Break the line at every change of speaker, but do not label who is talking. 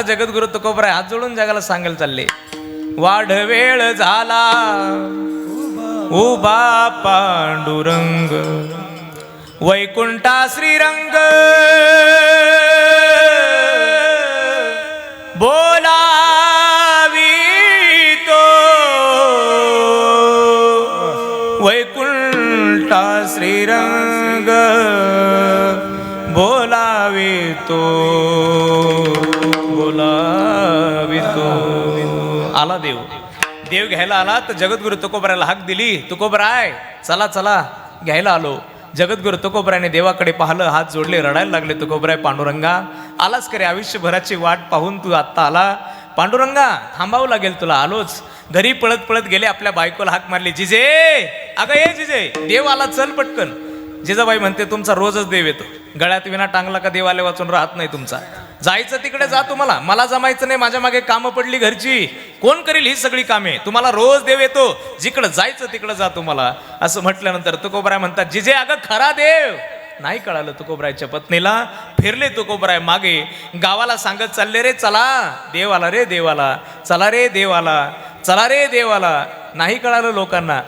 जगद्गुरु तुकोबराय हात जोडून जगाला सांगायला चालले. वाढ वेळ झाला. उभा पांडुरंग. वैकुंठा श्रीरंग. बोलावी तो. वैकुंठा श्रीरंग. बोलावे तो. बोलावी आला देव. देव घ्यायला आला तर जगद्गुरु तुकोबरायला हाक दिली. तुकोबराय चला चला. घ्यायला आलो. जगद्गुरु तुकोबरायने देवाकडे पाहिलं. हात जोडले रडायला लागले. तुकोबराय पांडुरंगा. आलाच करे आयुष्यभराची वाट पाहून तू आत्ता आला. पांडुरंगा थांबावं लागेल तुला. आलोच. घरी पळत पळत गेले. आपल्या बायकोला हाक मारली. जिजे! अगं ये जिजे! देव आला चल पटकन. जिजाबाई म्हणते तुमचा रोजच देव येतो. गळ्यात विना टांगला का देवाले वाचून राहत नाही तुमचा. जायचं तिकडे जा तुम्हाला. मला जमायचं नाही. माझ्या मागे कामं पडली घरची. कोण करील ही सगळी कामे? तुम्हाला रोज देव येतो. जिकडं जायचं तिकडं जा तुम्हाला. असं म्हटल्यानंतर तुकोबराय म्हणतात जिजे अगं खरा देव. नाही कळालं तुकोबरायच्या पत्नीला. फिरले तुकोबराय मागे. गावाला सांगत चालले रे चला. देवाला रे देवाला. चला रे देवाला. चला रे देवाला. नाही कळालं लोकांना.